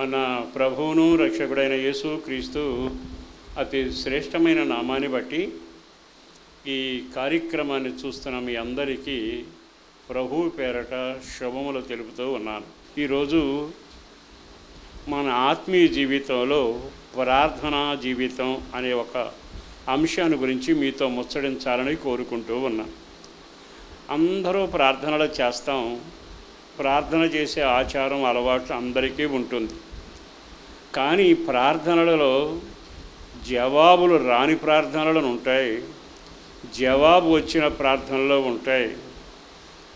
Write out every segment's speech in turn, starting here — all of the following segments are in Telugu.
మన ప్రభువును రక్షకుడైన యేసు క్రీస్తు అతి శ్రేష్టమైన నామాన్ని బట్టి ఈ కార్యక్రమాన్ని చూస్తున్న మీ అందరికీ ప్రభువు పేరట శుభములు తెలుపుతూ ఉన్నాను. ఈరోజు మన ఆత్మీయ జీవితంలో ప్రార్థనా జీవితం అనే ఒక అంశాన్ని గురించి మీతో ముచ్చడించాలని కోరుకుంటూ ఉన్నాను అందరూ ప్రార్థనలు చేస్తాం. ప్రార్థన చేసే ఆచారం అలవాటు అందరికీ ఉంటుంది. కానీ ప్రార్థనలలో జవాబులు రాని ప్రార్థనలను ఉంటాయి. జవాబు వచ్చిన ప్రార్థనలో ఉంటాయి.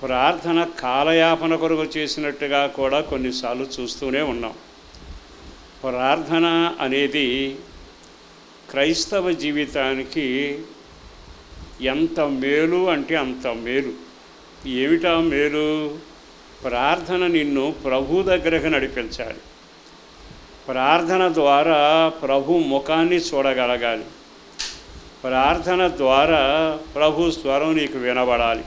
ప్రార్థన కాలయాపన కొరకు చేసినట్టుగా కూడా కొన్నిసార్లు చూస్తూనే ఉన్నాం. ప్రార్థన అనేది క్రైస్తవ జీవితానికి ఎంత మేలు అంటే అంత మేలు. ఏమిటా మేలు? ప్రార్థన నిన్ను ప్రభు దగ్గరకు నడిపించాలి. ప్రార్థన ద్వారా ప్రభు ముఖాన్ని చూడగలగాలి. ప్రార్థన ద్వారా ప్రభు స్వరం నీకు వినబడాలి.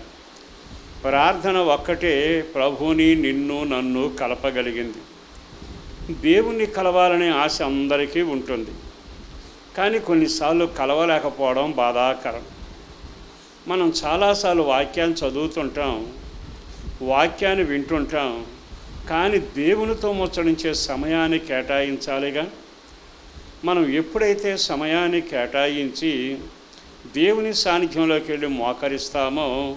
ప్రార్థన ఒక్కటే ప్రభుని నిన్ను నన్ను కలపగలిగింది. దేవుణ్ణి కలవాలనే ఆశ అందరికీ ఉంటుంది. కానీ కొన్నిసార్లు కలవలేకపోవడం బాధాకరం. మనం చాలాసార్లు వాక్యాన్ని చదువుతుంటాం వాక్యాన్ని వింటుంటాం కానీ దేవునితో ముచ్చడించే సమయాన్ని కేటాయించాలిగా? మనం ఎప్పుడైతే సమయాన్ని కేటాయించి దేవుని సాన్నిధ్యంలోకి వెళ్ళి మోకరిస్తామో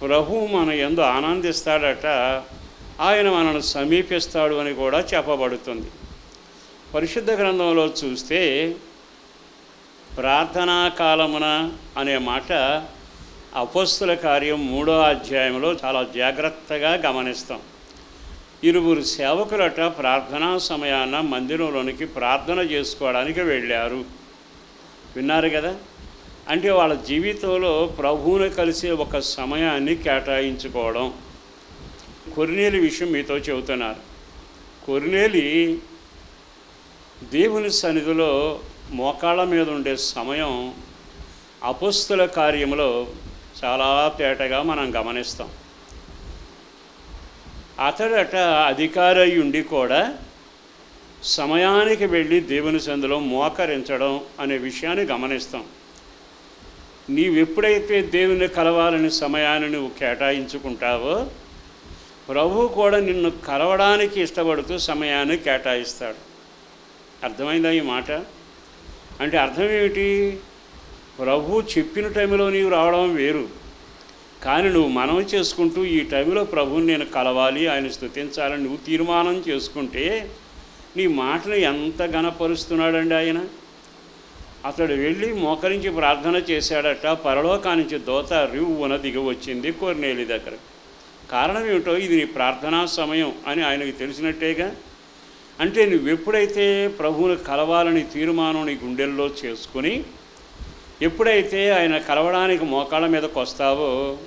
ప్రభు మన ఎందు ఆనందిస్తాడట ఆయన మనను సమీపిస్తాడు అని కూడా చెప్పబడుతుంది. పరిశుద్ధ గ్రంథంలో చూస్తే ప్రార్థనా కాలమున అనే మాట అపస్తుల కార్యం మూడో అధ్యాయంలో చాలా జాగ్రత్తగా గమనిస్తాం. ఇరువురు సేవకులట ప్రార్థనా సమయాన మందిరంలోనికి ప్రార్థన చేసుకోవడానికి వెళ్ళారు. విన్నారు కదా? అంటే వాళ్ళ జీవితంలో ప్రభువుని కలిసే ఒక సమయాన్ని కేటాయించుకోవడం. కొరినేలి విషయం మీతో చెబుతున్నారు. కొరినేలి దేవుని సన్నిధిలో మోకాళ్ళ మీద ఉండే సమయం అపస్తుల కార్యంలో చాలా తేటగా మనం గమనిస్తాం. అతడట అధికారి ఉండి కూడా సమయానికి వెళ్ళి దేవుని సందులో మోకరించడం అనే విషయాన్ని గమనిస్తాం. నీవెప్పుడైతే దేవుని కలవాలని సమయాన్ని నువ్వు కేటాయించుకుంటావో ప్రభు కూడా నిన్ను కలవడానికి ఇష్టపడుతూ సమయాన్ని కేటాయిస్తాడు. అర్థమైందా ఈ మాట? అంటే అర్థం ఏమిటి ప్రభు చెప్పిన టైంలో నీవు రావడం వేరు. కానీ నువ్వు మనవి చేసుకుంటూ ఈ టైంలో ప్రభువుని నేను కలవాలి ఆయన స్థుతించాలని నువ్వు తీర్మానం చేసుకుంటే నీ మాటను ఎంత ఘనపరుస్తున్నాడండి ఆయన? అతడు వెళ్ళి మోకరించి ప్రార్థన చేశాడట పరలోకానికి దోత రివ్వున దిగి వచ్చింది కోరినేలి దగ్గర. కారణం ఏమిటో ఇది నీ ప్రార్థనా సమయం అని ఆయనకు తెలిసినట్టేగా? అంటే నువ్వు ఎప్పుడైతే ప్రభువుని కలవాలని తీర్మానం నీ గుండెల్లో చేసుకుని ఎప్పుడైతే ఆయన కలవడానికి మోకాళ్ళ మీదకి వస్తావో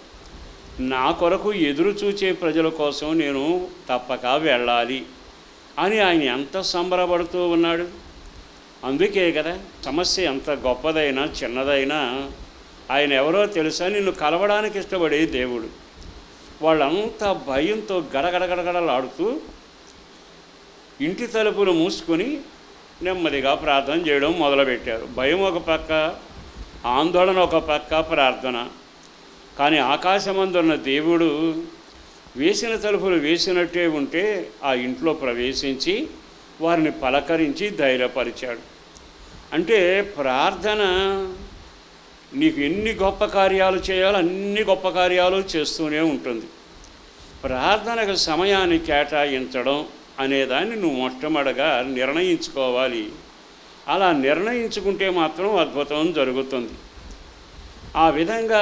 నా కొరకు ఎదురు చూచే ప్రజల కోసం నేను తప్పక వెళ్ళాలి అని ఆయన ఎంత సంబరపడుతూ ఉన్నాడు. అందుకే కదా సమస్య ఎంత గొప్పదైనా చిన్నదైనా ఆయన ఎవరో తెలుసా నిన్ను కలవడానికి ఇష్టపడే దేవుడు. వాళ్ళంతా భయంతో గడగడగడగడలాడుతూ ఇంటి తలుపులు మూసుకొని నెమ్మదిగా ప్రార్థన చేయడం మొదలుపెట్టారు. భయం ఒక పక్క ఆందోళన ఒక పక్క ప్రార్థన. కానీ ఆకాశమందున్న దేవుడు వేసిన తలుపులు వేసినట్టే ఉంటే ఆ ఇంట్లో ప్రవేశించి వారిని పలకరించి ధైర్యపరిచాడు. అంటే ప్రార్థన నీకు ఎన్ని గొప్ప కార్యాలు చేయాలో అన్ని గొప్ప కార్యాలు చేస్తూనే ఉంటుంది. ప్రార్థనకు సమయాన్ని కేటాయించడం అనేదాన్ని నువ్వు మొట్టమొదటిగా నిర్ణయించుకోవాలి. అలా నిర్ణయించుకుంటే మాత్రం అద్భుతం జరుగుతుంది. ఆ విధంగా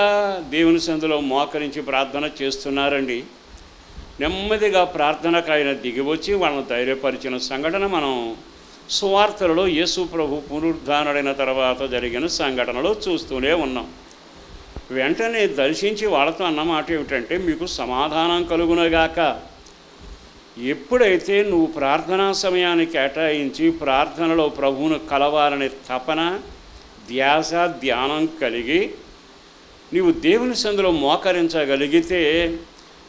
దేవుని సందులో మోకరించి ప్రార్థన చేస్తున్నారండి. నెమ్మదిగా ప్రార్థనకు ఆయన దిగివచ్చి వాళ్ళని ధైర్యపరిచిన సంఘటన మనం సువార్తలలో యేసు ప్రభు పునరుద్ధానుడైన తర్వాత జరిగిన సంఘటనలో చూస్తూనే ఉన్నాం. వెంటనే దర్శించి వాళ్ళతో అన్నమాట ఏమిటంటే మీకు సమాధానం కలుగునగాక ఎప్పుడైతే నువ్వు ప్రార్థనా సమయాన్ని కేటాయించి ప్రార్థనలో ప్రభువును కలవాలనే తపన ధ్యాస ధ్యానం కలిగి నీవు దేవుని సందులో మోకరించగలిగితే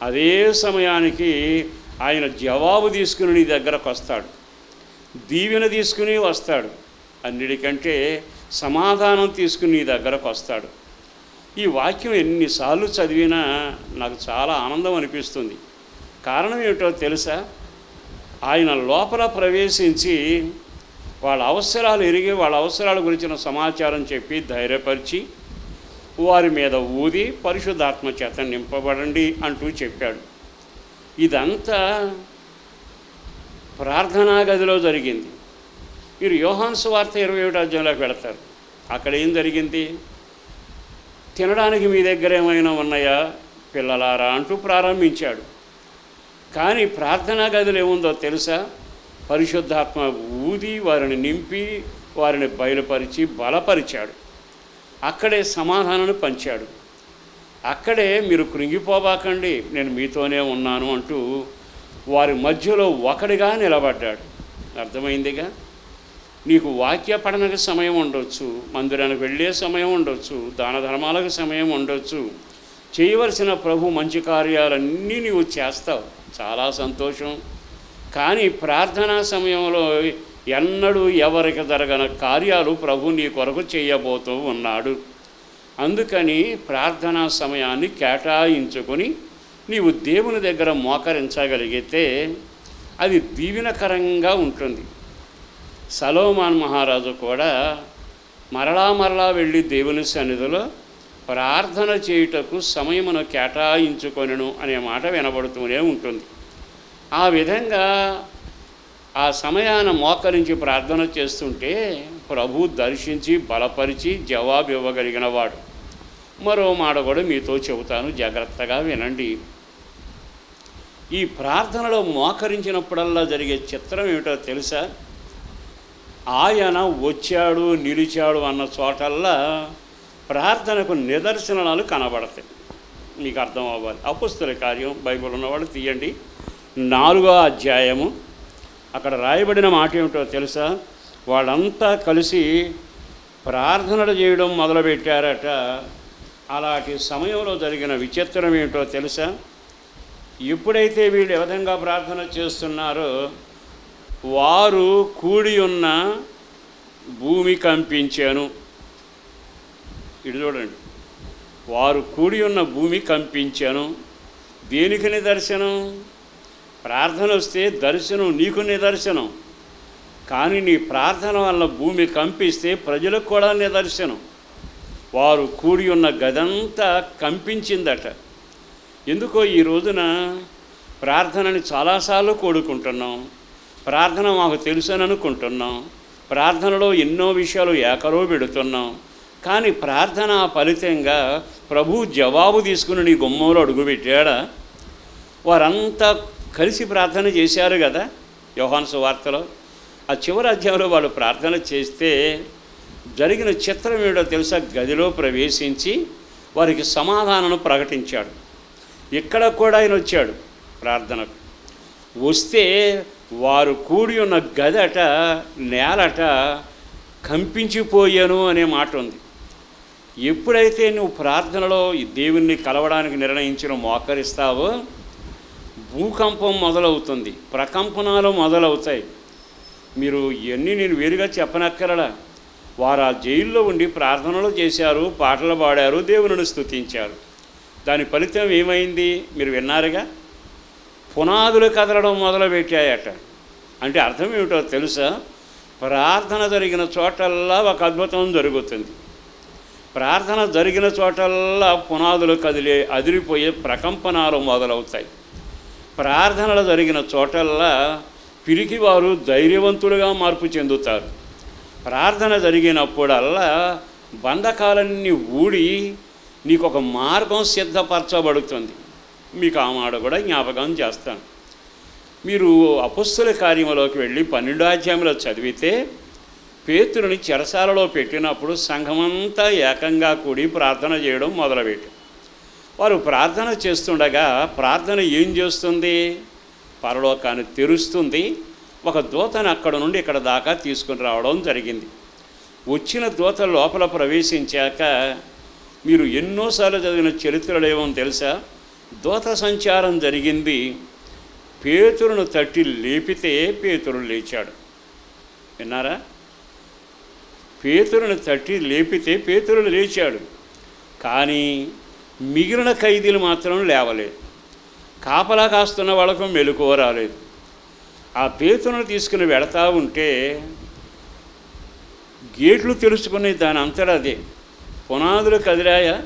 అదే సమయానికి ఆయన జవాబు తీసుకుని నీ దగ్గరకు వస్తాడు. దీవెన తీసుకుని వస్తాడు. అన్నిటికంటే సమాధానం తీసుకుని నీ దగ్గరకు వస్తాడు. ఈ వాక్యం ఎన్నిసార్లు చదివినా నాకు చాలా ఆనందం అనిపిస్తుంది. కారణం ఏమిటో తెలుసా? ఆయన లోపల ప్రవేశించి వాళ్ళ అవసరాలు ఎరిగి వాళ్ళ అవసరాల గురించిన సమాచారం చెప్పి ధైర్యపరిచి వారి మీద ఊది పరిశుద్ధాత్మ చేత నింపబడండి అంటూ చెప్పాడు. ఇదంతా ప్రార్థనా గదిలో జరిగింది. మీరు యోహాన్స్ వార్త ఇరవై ఏడు అధ్యాయంలోకి వెళతారు అక్కడ ఏం జరిగింది? తినడానికి మీ దగ్గర ఏమైనా ఉన్నాయా? పిల్లలారా అంటూ ప్రారంభించాడు. కానీ ప్రార్థనా గదిలో ఏముందో తెలుసా? పరిశుద్ధాత్మ ఊది వారిని నింపి వారిని బయలుపరిచి బలపరిచాడు. అక్కడే సమాధానాన్ని పంచాడు. అక్కడే మీరు కృంగిపోబాకండి నేను మీతోనే ఉన్నాను అంటూ వారి మధ్యలో ఒకడిగా నిలబడ్డాడు. అర్థమైందిగా? నీకు వాక్య పఠనకు సమయం ఉండొచ్చు మందిరానికి వెళ్ళే సమయం ఉండొచ్చు దాన ధర్మాలకు సమయం ఉండొచ్చు. చేయవలసిన ప్రభు మంచి కార్యాలన్నీ నీవు చేస్తావు. చాలా సంతోషం. కానీ ప్రార్థనా సమయంలో ఎన్నడూ ఎవరికి జరగన కార్యాలు ప్రభు నీ కొరకు చేయబోతూ ఉన్నాడు. అందుకని ప్రార్థనా సమయాన్ని కేటాయించుకొని నీవు దేవుని దగ్గర మోకరించగలిగితే అది దీవెనకరంగా ఉంటుంది. సలోమాన్ మహారాజు కూడా మరలా మరలా వెళ్ళి దేవుని సన్నిధిలో ప్రార్థన చేయుటకు సమయమును కేటాయించుకొనను అనే మాట వినబడుతూనే ఉంటుంది. ఆ విధంగా ఆ సమయాన మోకరించి ప్రార్థన చేస్తుంటే ప్రభు దర్శించి బలపరిచి జవాబు ఇవ్వగలిగిన వాడు మరో మాట కూడా మీతో చెబుతాను జాగ్రత్తగా వినండి. ఈ ప్రార్థనలో మోకరించినప్పుడల్లా జరిగే చిత్రం ఏమిటో తెలుసా? ఆయన వచ్చాడు నిలిచాడు అన్న చోటల్లా ప్రార్థనకు నిదర్శనాలు కనబడతాయి. మీకు అర్థం అవ్వాలి. అపుస్తుల కార్యం బైబిల్ ఉన్నవాళ్ళు తీయండి. నాలుగో అధ్యాయము అక్కడ రాయబడిన మాట ఏమిటో తెలుసా? వాళ్ళంతా కలిసి ప్రార్థనలు చేయడం మొదలుపెట్టారట. అలాంటి సమయంలో జరిగిన విచిత్రం ఏమిటో తెలుసా? ఎప్పుడైతే వీళ్ళు ఏ విధంగా ప్రార్థన చేస్తున్నారో వారు కూడి ఉన్న భూమి కంపించాను. ఇటు చూడండి. వారు కూడి ఉన్న భూమి కంపించాను. దేనికి నిదర్శనం? ప్రార్థన వస్తే దర్శనం నీకు నిదర్శనం కానీ నీ ప్రార్థన వల్ల భూమి కంపిస్తే ప్రజలకు కూడా నిదర్శనం వారు కూడి ఉన్న గదంతా కంపించిందట. ఎందుకో ఈ రోజున ప్రార్థనని చాలాసార్లు కోడుకుంటున్నాం. ప్రార్థన మాకు తెలుసని అనుకుంటున్నాం. ప్రార్థనలో ఎన్నో విషయాలు ఏకరో పెడుతున్నాం. కానీ ప్రార్థన ఫలితంగా ప్రభు జవాబు తీసుకుని నీ గుమ్మంలో అడుగుపెట్టాడా? వారంతా కలిసి ప్రార్థన చేశారు కదా యోహాను సువార్తలో. ఆ చివరి అధ్యాయంలో వాళ్ళు ప్రార్థన చేస్తే జరిగిన చిత్రం ఏడో తెలుసా? గదిలో ప్రవేశించి వారికి సమాధానం ప్రకటించాడు. ఇక్కడ కూడా ఆయన వచ్చాడు ప్రార్థనకు. వస్తే వారు కూడి ఉన్న గదట నేలట కంపించిపోయాను అనే మాట ఉంది. ఎప్పుడైతే నువ్వు ప్రార్థనలో ఈ దేవుణ్ణి కలవడానికి నిర్ణయించిన మోకరిస్తావో భూకంపం మొదలవుతుంది ప్రకంపనాలు మొదలవుతాయి. మీరు ఇవన్నీ నేను వేరుగా చెప్పనక్కరలా. వారు ఆ జైల్లో ఉండి ప్రార్థనలు చేశారు పాటలు పాడారు దేవుని స్తుతించారు. దాని ఫలితం ఏమైంది? మీరు విన్నారుగా? పునాదులు కదలడం మొదలుపెట్టాయట. అంటే అర్థం ఏమిటో తెలుసా? ప్రార్థన జరిగిన చోటల్లా ఒక అద్భుతం జరుగుతుంది. ప్రార్థన జరిగిన చోటల్లా పునాదులు కదిలే అదిరిపోయే ప్రకంపనాలు మొదలవుతాయి. ప్రార్థనలు జరిగిన చోటల్లా పిరికివారు ధైర్యవంతులుగా మార్పు చెందుతారు. ప్రార్థన జరిగినప్పుడల్లా బంధకాలన్నీ ఊడి నీకు ఒక మార్గం సిద్ధపరచబడుతుంది. మీకు ఆ మాట కూడా జ్ఞాపకం చేస్తాను. మీరు అపుస్తుల కార్యంలోకి వెళ్ళి పన్నెండాధ్యాయంలో చదివితే పేతురుని చెరసాలలో పెట్టినప్పుడు సంఘమంతా ఏకంగా కూడి ప్రార్థన చేయడం మొదలుపెట్టి వారు ప్రార్థన చేస్తుండగా ప్రార్థన ఏం చేస్తుంది? పరలోకాన్ని తెరుస్తుంది. ఒక దూతను అక్కడ నుండి ఇక్కడ దాకా తీసుకుని రావడం జరిగింది. వచ్చిన దూత లోపల ప్రవేశించాక మీరు ఎన్నోసార్లు చదివిన చరిత్రలు ఏమో తెలుసా? దూత సంచారం జరిగింది. పేతురును తట్టి లేపితే పేతురు లేచాడు. విన్నారా? పేతురును తట్టి లేపితే పేతురులు లేచాడు. కానీ మిగిలిన ఖైదీలు మాత్రం లేవలేదు. కాపలా కాస్తున్న వాళ్ళకు మెలకువ రాలేదు. ఆ పేతురును తీసుకుని వెళతా ఉంటే గేట్లు తెలుసుకుని దాని అంతటా అదే. పునాదులు కదిలాయా?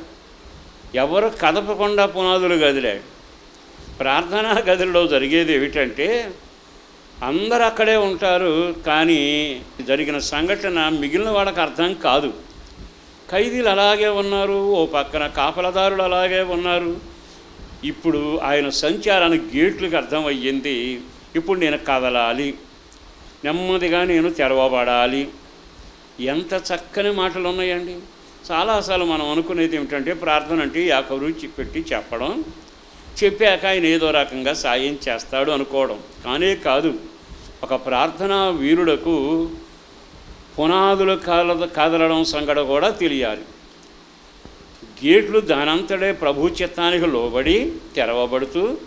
ఎవరు కదపకుండా పునాదులు కదిలాయి? ప్రార్థనా గదిలో జరిగేది ఏమిటంటే అందరు అక్కడే ఉంటారు కానీ జరిగిన సంఘటన మిగిలిన వాళ్ళకి అర్థం కాదు. ఖైదీలు అలాగే ఉన్నారు ఓ పక్కన కాపలదారులు అలాగే ఉన్నారు. ఇప్పుడు ఆయన సంచారానికి గేట్లకు అర్థమయ్యింది ఇప్పుడు నేను కదలాలి. నెమ్మదిగా నేను తెరవబడాలి. ఎంత చక్కని మాటలు ఉన్నాయండి చాలాసార్లు మనం అనుకునేది ఏమిటంటే ప్రార్థన అంటే యాకరు పెట్టి చెప్పడం చెప్పాక ఆయన ఏదో రకంగా సాయం చేస్తాడు అనుకోవడం. కానే కాదు ఒక ప్రార్థనా వీరుడకు పునాదులు కదల కదలడం సంగడ కూడా తెలియాలి. గేట్లు దానంతడే ప్రభు చిత్తానికి లోబడి తెరవబడుతూ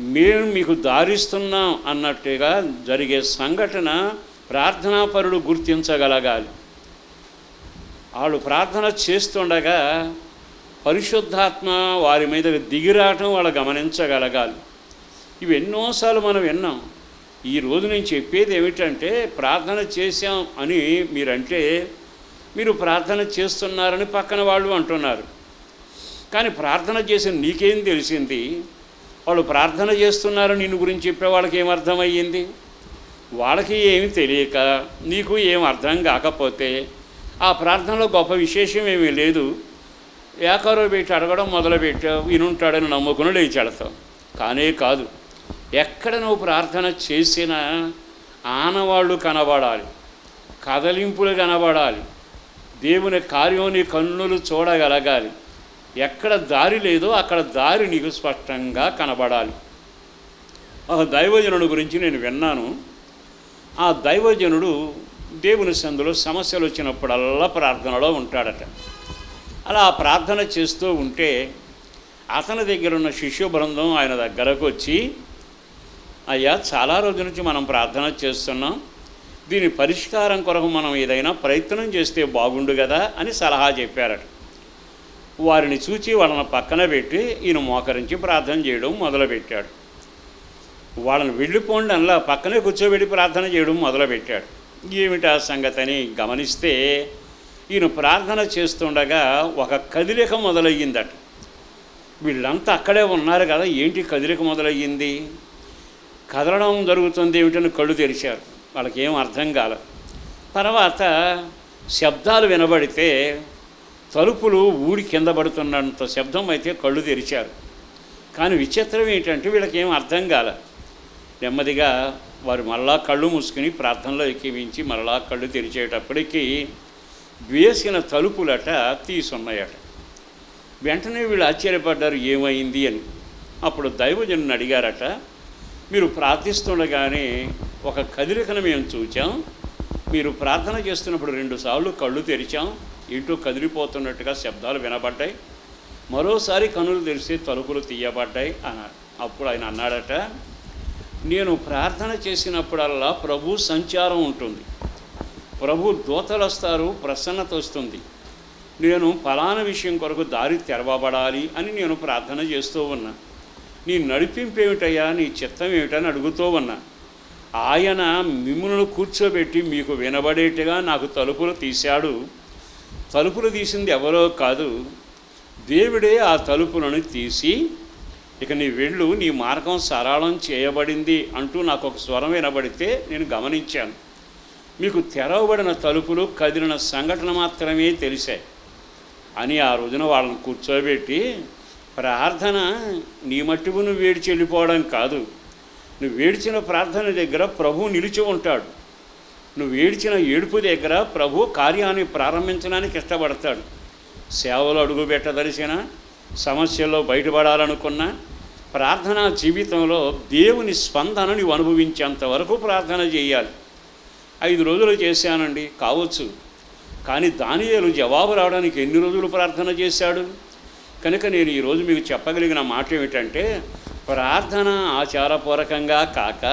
మేము మీకు దారిస్తున్నాం అన్నట్టుగా జరిగే సంఘటన ప్రార్థనాపరుడు గుర్తించగలగాలి. వాళ్ళు ప్రార్థన చేస్తుండగా పరిశుద్ధాత్మ వారి మీద దిగిరాటం వాళ్ళు గమనించగలగాలి. ఇవి ఎన్నోసార్లు మనం విన్నాం. ఈ రోజు నేను చెప్పేది ఏమిటంటే ప్రార్థన చేశాం అని మీరంటే మీరు ప్రార్థన చేస్తున్నారని పక్కన వాళ్ళు అంటున్నారు. కానీ ప్రార్థన చేసిన నీకేం తెలిసింది? వాళ్ళు ప్రార్థన చేస్తున్నారు నిన్ను గురించి చెప్పే వాళ్ళకి ఏం అర్థమయ్యింది? వాళ్ళకి ఏమి తెలియక నీకు ఏం అర్థం కాకపోతే ఆ ప్రార్థనలో గొప్ప విశేషం ఏమీ లేదు. ఏకారో పెట్టి అడగడం మొదలుపెట్టావు వినుంటాడని నమ్ముకుని లేచెడతావు కానే కాదు. ఎక్కడ నువ్వు ప్రార్థన చేసినా ఆనవాళ్ళు కనబడాలి కదలింపులు కనబడాలి దేవుని కార్యం నీ కన్నులు చూడగలగాలి. ఎక్కడ దారి లేదో అక్కడ దారి నీకు స్పష్టంగా కనబడాలి. ఒక దైవజనుడు గురించి నేను విన్నాను. ఆ దైవజనుడు దేవుని సందులో సమస్యలు వచ్చినప్పుడల్లా ప్రార్థనలో ఉంటాడట. అలా ప్రార్థన చేస్తూ ఉంటే అతని దగ్గర ఉన్న శిష్యు బృందం ఆయన దగ్గరకు వచ్చి అయ్యా చాలా రోజుల నుంచి మనం ప్రార్థన చేస్తున్నాం. దీని పరిష్కారం కొరకు మనం ఏదైనా ప్రయత్నం చేస్తే బాగుండు కదా అని సలహా చెప్పారట. వారిని చూచి వాళ్ళని పక్కన పెట్టి ఈయన మోకరించి ప్రార్థన చేయడం మొదలుపెట్టాడు. వాళ్ళని వెళ్ళిపోండి అలా పక్కనే కూర్చోబెట్టి ప్రార్థన చేయడం మొదలుపెట్టాడు. ఏమిటా సంగతి అని గమనిస్తే ఈయన ప్రార్థన చేస్తుండగా ఒక కదిలిక మొదలయ్యిందట. వీళ్ళంతా అక్కడే ఉన్నారు కదా ఏంటి కదిలిక మొదలయ్యింది? కదలడం జరుగుతుంది ఏమిటని కళ్ళు తెరిచారు. వాళ్ళకి ఏం అర్థం కాల. తర్వాత శబ్దాలు వినబడితే తలుపులు ఊడి కింద పడుతున్నంత శబ్దం అయితే కళ్ళు తెరిచారు. కానీ విచిత్రం ఏంటంటే వీళ్ళకి ఏం అర్థం కాల. నెమ్మదిగా వారు మళ్ళా కళ్ళు మూసుకుని ప్రార్థనలో ఎక్కివించి మళ్ళా కళ్ళు తెరిచేటప్పటికీ వేసిన తలుపులట తీసున్నాయట. వెంటనే వీళ్ళు ఆశ్చర్యపడ్డారు ఏమైంది అని. అప్పుడు దైవజనుని అడిగారట మీరు ప్రార్థిస్తుండగానే ఒక కదిలికను మేము చూచాం. మీరు ప్రార్థన చేస్తున్నప్పుడు రెండుసార్లు కళ్ళు తెరిచాం. ఇంటూ కదిలిపోతున్నట్టుగా శబ్దాలు వినబడ్డాయి. మరోసారి కనులు తెరిచి తలుపులు తీయబడ్డాయి అన్నాడు అప్పుడు ఆయన అన్నాడట నేను ప్రార్థన చేసినప్పుడల్లా ప్రభు సంచారం ఉంటుంది. ప్రభు దూతలు వస్తారు ప్రసన్నత వస్తుంది. నేను ఫలానా విషయం కొరకు దారి తెరవబడాలి అని నేను ప్రార్థన చేస్తూ ఉన్నా. నీ నడిపింపు ఏమిటయ్యా నీ చిత్తం ఏమిటని అడుగుతూ ఉన్నా. ఆయన మిమ్మల్ని కూర్చోబెట్టి మీకు వినబడేట్టుగా నాకు తలుపులు తీశాడు. తలుపులు తీసింది ఎవరో కాదు. దేవుడే ఆ తలుపులను తీసి ఇక నీ వెళ్ళు నీ మార్గం సరళం చేయబడింది అంటూ నాకు ఒక స్వరం వినబడితే నేను గమనించాను. మీకు తెరవబడిన తలుపులు కదిలిన సంఘటన మాత్రమే తెలిసాయి అని ఆ రోజున వాళ్ళని కూర్చోబెట్టి ప్రార్థన నీ మట్టుకు నువ్వు వేడిచి వెళ్ళిపోవడం కాదు. నువ్వు వేడిచిన ప్రార్థన దగ్గర ప్రభు నిలిచి ఉంటాడు. నువ్వు ఏడ్చిన ఏడుపు దగ్గర ప్రభు కార్యాన్ని ప్రారంభించడానికి ఇష్టపడతాడు. సేవలో అడుగు పెట్టదలిసిన సమస్యల్లో బయటపడాలనుకున్న ప్రార్థనా జీవితంలో దేవుని స్పందన నువ్వు అనుభవించేంత వరకు ప్రార్థన చేయాలి. ఐదు రోజులు చేశానండి కావచ్చు. కానీ దానియేలు జవాబు రావడానికి ఎన్ని రోజులు ప్రార్థన చేశాడు? కనుక నేను ఈరోజు మీకు చెప్పగలిగిన మాట ఏమిటంటే ప్రార్థన ఆచారపూర్వకంగా కాక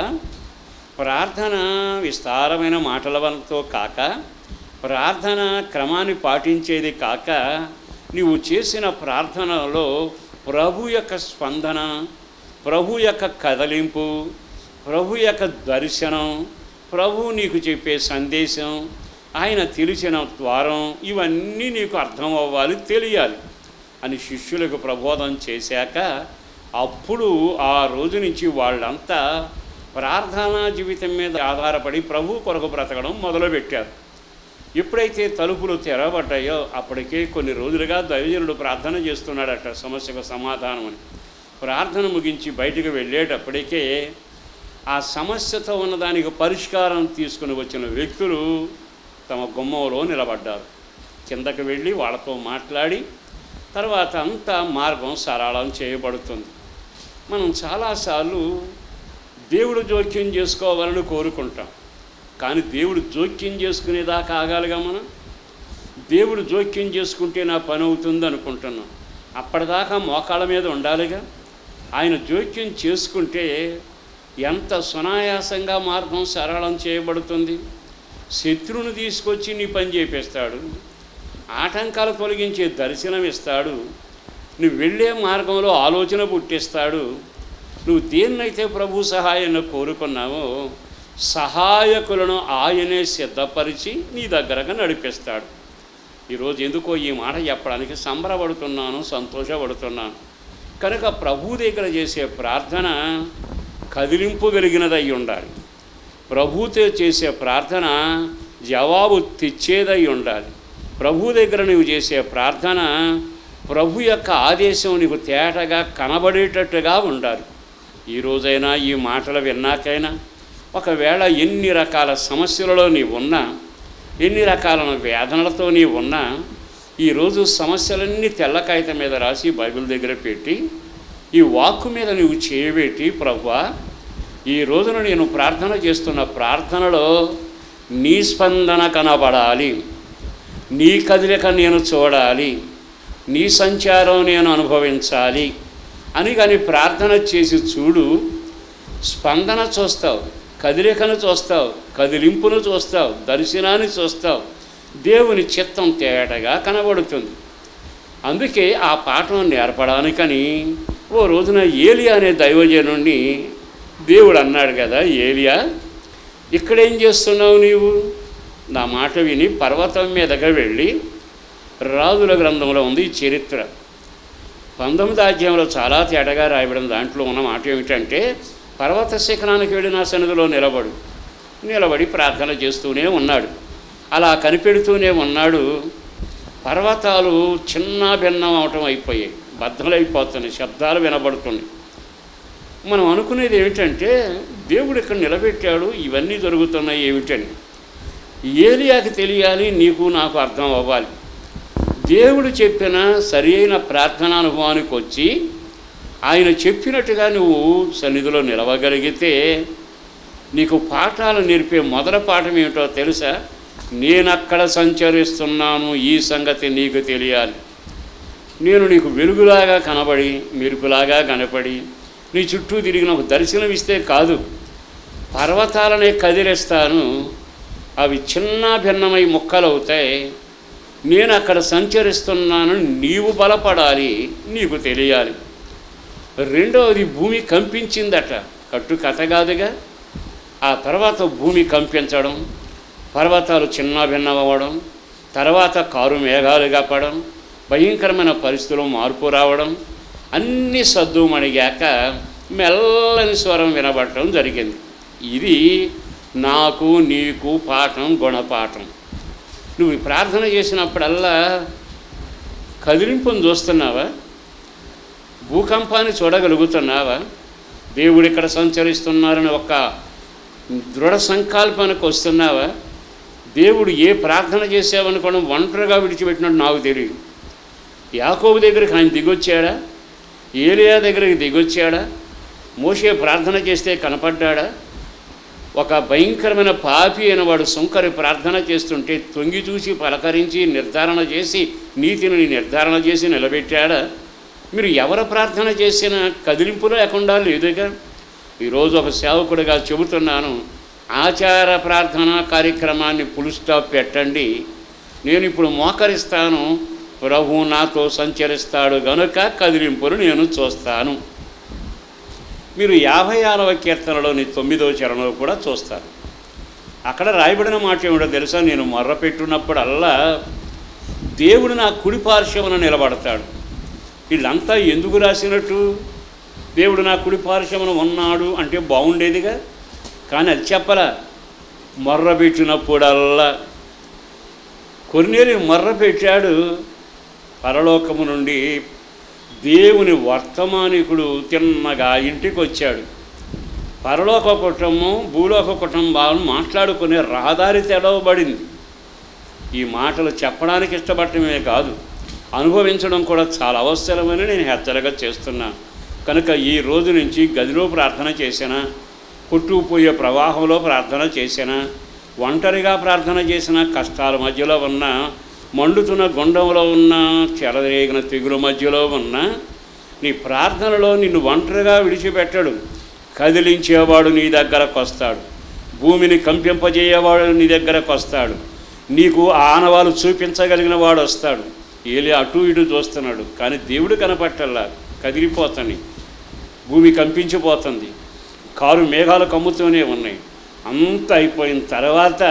ప్రార్థన విస్తారమైన మాటల వలతో కాక ప్రార్థన క్రమాన్ని పాటించేది కాక నీవు చేసిన ప్రార్థనలో ప్రభు యొక్క స్పందన ప్రభు యొక్క కదలింపు ప్రభు యొక్క దర్శనం ప్రభు నీకు చెప్పే సందేశం ఆయన తెలిసిన ద్వారం ఇవన్నీ నీకు అర్థం అవ్వాలి తెలియాలి. అని శిష్యులకు ప్రబోధం చేశాక అప్పుడు ఆ రోజు నుంచి వాళ్ళంతా ప్రార్థనా జీవితం మీద ఆధారపడి ప్రభు కొరకు బ్రతకడం మొదలుపెట్టారు. ఎప్పుడైతే తలుపులు తెరవబడ్డాయో అప్పటికే కొన్ని రోజులుగా దైవజనుడు ప్రార్థన చేస్తున్నాడట సమస్యకు సమాధానం అని. ప్రార్థన ముగించి బయటకు వెళ్ళేటప్పటికే ఆ సమస్యతో ఉన్నదానికి పరిష్కారం తీసుకుని వచ్చిన వ్యక్తులు తమ గుమ్మంలో నిలబడ్డారు. కిందకు వెళ్ళి వాళ్ళతో మాట్లాడి తర్వాత అంతా మార్గం సరళం చేయబడుతుంది. మనం చాలాసార్లు దేవుడు జోక్యం చేసుకోవాలని కోరుకుంటాం. కానీ దేవుడు జోక్యం చేసుకునేదాకా ఆగాలిగా మనం? దేవుడు జోక్యం చేసుకుంటే నా పని అవుతుంది అనుకుంటున్నాం. అప్పటిదాకా మోకాళ్ళ మీద ఉండాలిగా? ఆయన జోక్యం చేసుకుంటే ఎంత సునాయాసంగా మార్గం సరళం చేయబడుతుంది? శత్రువుని తీసుకొచ్చి నీ పని చేపిస్తాడు. ఆటంకాలు తొలగించే దర్శనం ఇస్తాడు. నువ్వు వెళ్ళే మార్గంలో ఆలోచన పుట్టిస్తాడు. నువ్వు దేన్నైతే ప్రభు సహాయాన్ని కోరుకున్నావో సహాయకులను ఆయనే సిద్ధపరిచి నీ దగ్గరగా నడిపిస్తాడు. ఈరోజు ఎందుకో ఈ మాట చెప్పడానికి సంబరపడుతున్నాను సంతోషపడుతున్నాను. కనుక ప్రభు దగ్గర చేసే ప్రార్థన కదిలింపు కలిగినదై ఉండాలి. ప్రభుతో చేసే ప్రార్థన జవాబు తెచ్చేదై ఉండాలి. ప్రభు దగ్గర నువ్వు చేసే ప్రార్థన ప్రభు యొక్క ఆదేశం నీకు తేటగా కనబడేటట్టుగా ఉండాలి. ఈ రోజైనా ఈ మాటలు విన్నాకైనా ఒకవేళ ఎన్ని రకాల సమస్యలలో నీవు ఉన్నా ఎన్ని రకాల వేదనలతో నీవు ఉన్నా ఈరోజు సమస్యలన్నీ తెల్ల కాగితం మీద రాసి బైబిల్ దగ్గర పెట్టి ఈ వాక్కు మీద నువ్వు చేయబెట్టి ప్రభువా ఈ రోజున నేను ప్రార్థన చేస్తున్న ప్రార్థనలో నీ స్పందన కనబడాలి. నీ కదలిక నేను చూడాలి నీ సంచారం నేను అనుభవించాలి అని కానీ ప్రార్థన చేసి చూడు స్పందన చూస్తావు కదిలికను చూస్తావు కదిలింపును చూస్తావు దర్శనాన్ని చూస్తావు దేవుని చిత్తం తేటగా కనబడుతుంది. అందుకే ఆ పాఠం నేర్పడానికని ఓ రోజున ఏలియా అనే దైవజనుణ్ణి దేవుడు అన్నాడు కదా ఏలియా ఇక్కడేం చేస్తున్నావు నీవు? నా మాట విని పర్వతం మీదకి వెళ్ళి రాజుల గ్రంథంలో ఉంది ఈ చరిత్ర. పంతొమ్మిది అధ్యాయంలో చాలా తేటగా రాయబడిన దాంట్లో ఉన్న మాట ఏమిటంటే పర్వత శిఖరానికి వెళ్ళి నా సన్నిధిలో నిలబడు. నిలబడి ప్రార్థన చేస్తూనే ఉన్నాడు. అలా కనిపెడుతూనే ఉన్నాడు. పర్వతాలు చిన్న భిన్నం అవటం అయిపోయాయి. బద్దలైపోతున్నాయి. శబ్దాలు వినబడుతున్నాయి. మనం అనుకునేది ఏమిటంటే దేవుడు ఇక్కడ నిలబెట్టాడు. ఇవన్నీ జరుగుతున్నాయి ఏమిటని. ఏలియాకి తెలియాలి నీకు నాకు అర్థం అవ్వాలి. దేవుడు చెప్పిన సరియైన ప్రార్థన ప్రార్థనా అనుభవానికి వచ్చి ఆయన చెప్పినట్టుగా నువ్వు సన్నిధిలో నిలవగలిగితే నీకు పాఠాలు నేర్పే మొదటి పాఠం ఏమిటో తెలుసా? నేను అక్కడ సంచరిస్తున్నాను ఈ సంగతి నీకు తెలియాలి. నేను నీకు వెలుగులాగా కనబడి మెరుపులాగా కనపడి నీ చుట్టూ తిరిగిన ఒక దర్శనం ఇస్తే కాదు పర్వతాలనే కదిలిస్తాను అవి చిన్న భిన్నమై ముక్కలవుతాయి నేను అక్కడ సంచరిస్తున్నాను నీవు బలపడాలి నీకు తెలియాలి. రెండవది భూమి కంపించిందట. కట్టు కథ కాదుగా. ఆ తర్వాత భూమి కంపించడం పర్వతాలు చిన్నభిన్నమవ్వడం తర్వాత కారు మేఘాలుగా పడడం భయంకరమైన పరిస్థితులు మార్పు రావడం అన్ని సద్దుమణిగాక మెల్లని స్వరం వినబడటం జరిగింది. ఇది నాకు నీకు పాఠం గుణపాఠం. నువ్వు ప్రార్థన చేసినప్పుడల్లా కదిలింపును చూస్తున్నావా? భూకంపాన్ని చూడగలుగుతున్నావా? దేవుడు ఇక్కడ సంచరిస్తున్నారని ఒక దృఢ సంకల్పానికి వస్తున్నావా? దేవుడు ఏ ప్రార్థన చేసావనుకోవడం ఒంటరిగా విడిచిపెట్టినట్టు నాకు తెలియదు. యాకోబు దగ్గరికి ఆయన దిగొచ్చాడా? ఏలియా దగ్గరికి దిగొచ్చాడా? మోసే ప్రార్థన చేస్తే కనపడ్డాడా? ఒక భయంకరమైన పాపి అయిన వాడు సుంకరి ప్రార్థన చేస్తుంటే తొంగి చూసి పలకరించి నిర్ధారణ చేసి నీతిని నిర్ధారణ చేసి నిలబెట్టాడా? మీరు ఎవరు ప్రార్థన చేసినా కదిలింపు లేకుండా లేదుగా ఈరోజు ఒక సేవకుడిగా చెబుతున్నాను ఆచార ప్రార్థన కార్యక్రమాన్ని పులు పెట్టండి. నేను ఇప్పుడు మోకరిస్తాను ప్రభు నాతో సంచరిస్తాడు గనుక కదిలింపులు నేను చూస్తాను. మీరు యాభై ఆరవ కీర్తనలోని తొమ్మిదవ చరణం కూడా చూస్తారు. అక్కడ రాయబడిన మాట ఏమిటో తెలుసా? నేను మొర్ర పెట్టున్నప్పుడల్లా దేవుడు నా కుడి పార్శ్వమున నిలబడతాడు. వీళ్ళంతా ఎందుకు రాసినట్టు? దేవుడు నా కుడి పార్శ్వమున ఉన్నాడు అంటే బాగుండేదిగా? కానీ అది చెప్పలా మొర్ర పెట్టినప్పుడల్లా కొన్నేరు పెట్టాడు. పరలోకము నుండి దేవుని వర్తమానికుడు తిన్నగా ఇంటికి వచ్చాడు పరలోక కుటుంబం భూలోక కుటుంబాలను మాట్లాడుకునే రహదారి తెలవబడింది ఈ మాటలు చెప్పడానికి ఇష్టపడటమే కాదు అనుభవించడం కూడా చాలా అవసరమని నేను హెచ్చరిక చేస్తున్నాను. కనుక ఈ రోజు నుంచి గదిలో ప్రార్థన చేసిన పుట్టుకుపోయే ప్రవాహంలో ప్రార్థన చేసిన ఒంటరిగా ప్రార్థన చేసిన కష్టాల మధ్యలో ఉన్న మండుతున్న గుండంలో ఉన్న చెలరేగిన తెగుల మధ్యలో ఉన్న నీ ప్రార్థనలో నిన్ను ఒంటరిగా విడిచిపెట్టడు. కదిలించేవాడు నీ దగ్గరకు వస్తాడు. భూమిని కంపింపజేయేవాడు నీ దగ్గరకు వస్తాడు. నీకు ఆనవాలు చూపించగలిగిన వాడు వస్తాడు. ఏలి అటు ఇటు చూస్తున్నాడు. కానీ దేవుడు కనపట్టల్లా. కదిలిపోతాని. భూమి కంపించిపోతుంది. కారు మేఘాలు కమ్ముతూనే ఉన్నాయి. అంత అయిపోయిన తర్వాత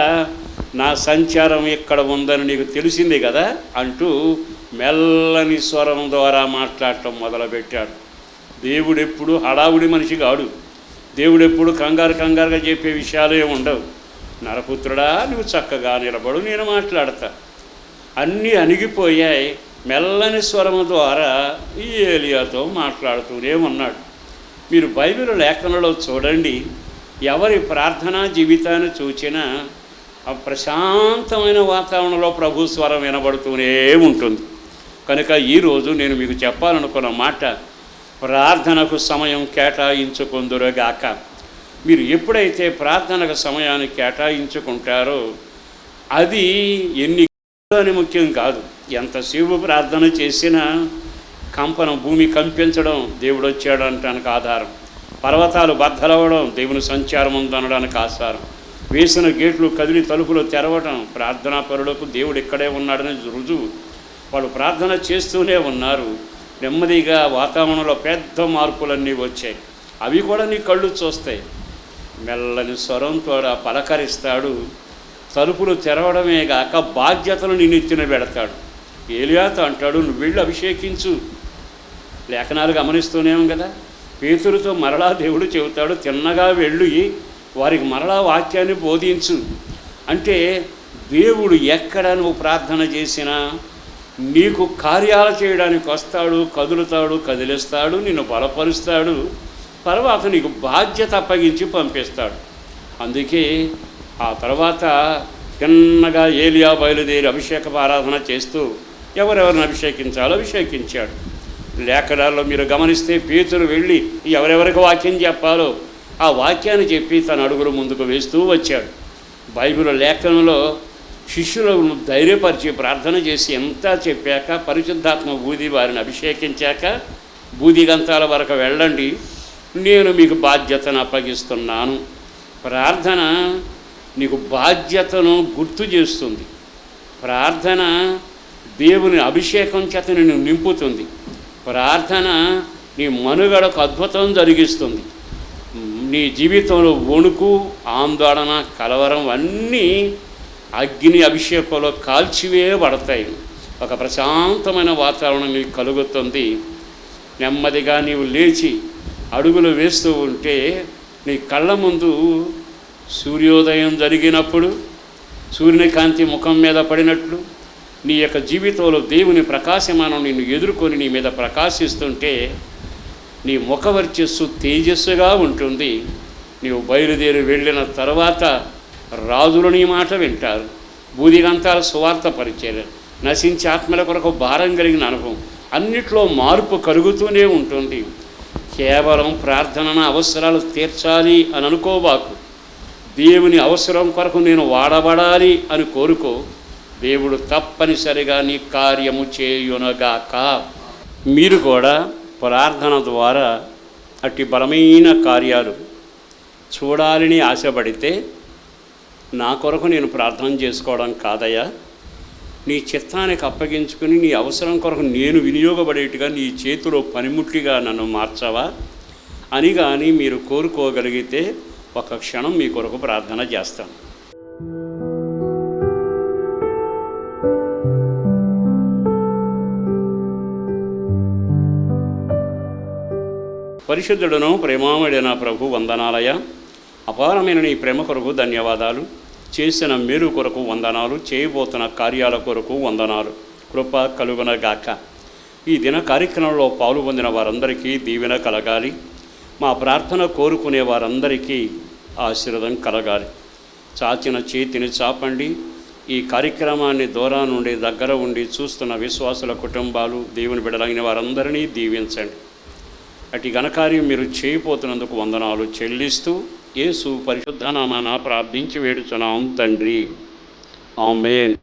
నా సంచారం ఎక్కడ ఉందని నీకు తెలిసింది కదా అంటూ మెల్లని స్వరం ద్వారా మాట్లాడటం మొదలుపెట్టాడు. దేవుడెప్పుడు హడావుడి మనిషి కాడు. దేవుడెప్పుడు కంగారు కంగారుగా చెప్పే విషయాలే ఉండవు. నరపుత్రుడా నువ్వు చక్కగా నిలబడు నేను మాట్లాడతా. అన్నీ అణిగిపోయాయి. మెల్లని స్వరము ద్వారా ఈ ఏలియాతో మాట్లాడుతూనే ఉన్నాడు. మీరు బైబిల్ లేఖనలో చూడండి. ఎవరి ప్రార్థనా జీవితాన్ని చూచినా ఆ ప్రశాంతమైన వాతావరణంలో ప్రభు స్వరం వినబడుతూనే ఉంటుంది. కనుక ఈరోజు నేను మీకు చెప్పాలనుకున్న మాట ప్రార్థనకు సమయం కేటాయించుకుందురుగాక. మీరు ఎప్పుడైతే ప్రార్థనకు సమయాన్ని కేటాయించుకుంటారో అది ఎన్ని అని ముఖ్యం కాదు. ఎంతసేపు ప్రార్థన చేసినా కంపనం భూమి కంపించడం దేవుడు వచ్చాడు అంటానికి ఆధారం. పర్వతాలు బద్దలవ్వడం దేవుని సంచారం ఉందనడానికి ఆసారం వేసిన గేట్లు కదిలి తలుపులు తెరవడం ప్రార్థనా పరులకు దేవుడు ఇక్కడే ఉన్నాడని రుజువు. వాళ్ళు ప్రార్థన చేస్తూనే ఉన్నారు. నెమ్మదిగా వాతావరణంలో పెద్ద మార్పులన్నీ వచ్చాయి. అవి కూడా నీ కళ్ళు చూస్తాయి. మెల్లని స్వరంతో పలకరిస్తాడు. తలుపులు తెరవడమే గాక బాధ్యతలు నిన్ను పెడతాడు. ఏలియాతో అంటాడు నువ్వు వెళ్ళి అభిషేకించు. లేఖనాలు గమనిస్తూనేం కదా? పేతురుతో మరలా దేవుడు చెబుతాడు తిన్నగా వెళ్ళి వారికి మరలా వాక్యాన్ని బోధించు. అంటే దేవుడు ఎక్కడ నువ్వు ప్రార్థన చేసినా నీకు కార్యాలు చేయడానికి వస్తాడు కదులుతాడు కదిలిస్తాడు నిన్ను బలపరుస్తాడు తర్వాత నీకు బాధ్యత అప్పగించి పంపిస్తాడు. అందుకే ఆ తర్వాత తిన్నగా ఏలియా బయలుదేరి అభిషేక ఆరాధన చేస్తూ ఎవరెవరిని అభిషేకించాలో అభిషేకించాడు. లేఖనాల్లో మీరు గమనిస్తే పేతురు వెళ్ళి ఎవరెవరికి వాక్యం చెప్పాలో ఆ వాక్యాన్ని చెప్పి తన అడుగులు ముందుకు వేస్తూ వచ్చాడు. బైబిల్ లేఖనంలో శిష్యులను ధైర్యపరిచి ప్రార్థన చేసి ఎంత చెప్పాక పరిశుద్ధాత్మ బూది వారిని అభిషేకించాక బూది గంతాల వరకు వెళ్ళండి నేను మీకు బాధ్యతను అప్పగిస్తున్నాను. ప్రార్థన నీకు బాధ్యతను గుర్తు చేస్తుంది. ప్రార్థన దేవుని అభిషేకం చేత నిన్ను నింపుతుంది. ప్రార్థన నీ మనుగడకు అద్భుతం జరిగిస్తుంది. నీ జీవితంలో వణుకు ఆందోళన కలవరం అన్నీ అగ్ని అభిషేకంలో కాల్చివేయబడతాయి ఒక ప్రశాంతమైన వాతావరణం నీకు కలుగుతుంది. నెమ్మదిగా నీవు లేచి అడుగులు వేస్తూ ఉంటే నీ కళ్ళ ముందు సూర్యోదయం జరిగినప్పుడు సూర్యుని కాంతి ముఖం మీద పడినట్లు నీ యొక్క జీవితంలో దేవుని ప్రకాశమానం నిన్ను ఎదుర్కొని నీ మీద ప్రకాశిస్తుంటే నీ ముఖవర్చస్సు తేజస్సుగా ఉంటుంది. నీవు బయలుదేరి వెళ్ళిన తర్వాత రాజులు నీ మాట వింటారు. బూదిగంతాల సువార్త పరిచయం నశించి ఆత్మల కొరకు భారం కలిగిన అనుభవం అన్నిట్లో మార్పు కలుగుతూనే ఉంటుంది. కేవలం ప్రార్థన అవసరాలు తీర్చాలి అని అనుకోబాకు. దేవుని అవసరం కొరకు నేను వాడబడాలి అని కోరుకో దేవుడు తప్పనిసరిగా నీ కార్యము చేయునగాక. మీరు కూడా ప్రార్థన ద్వారా అట్టి బలమైన కార్యాలు చూడాలని ఆశపడితే నా కొరకు నేను ప్రార్థన చేసుకోవడం కాదయ్యా. నీ చిత్తానికి అప్పగించుకుని నీ అవసరం కొరకు నేను వినియోగపడేట్టుగా నీ చేతిలో పనిముట్టిగా నన్ను మార్చవా? అని కానీ మీరు కోరుకోగలిగితే ఒక క్షణం మీ కొరకు ప్రార్థన చేస్తాను. పరిశుద్ధుడను ప్రేమామడిన ప్రభు వందనాలయ అపారమైన నీ ప్రేమ కొరకు ధన్యవాదాలు. చేసిన మేలు కొరకు వందనాలు చేయబోతున్న కార్యాల కొరకు వందనాలు. కృప కలుగునగాక. ఈ దిన కార్యక్రమంలో పాల్గొందిన వారందరికీ దీవెన కలగాలి. మా ప్రార్థన కోరుకునే వారందరికీ ఆశీర్వదం కలగాలి. చాచిన చేతిని చాపండి. ఈ కార్యక్రమాన్ని దూరం నుండి దగ్గర ఉండి చూస్తున్న విశ్వాసుల కుటుంబాలు దేవుని బిడలగిన వారందరినీ దీవించండి. అటు ఘనకార్యం మీరు చేయబోతున్నందుకు వందనాలు చెల్లిస్తూ యేసు పరిశుద్ధనామాన ప్రార్థించి వేడుచున్నాం తండ్రి. ఆమెన్.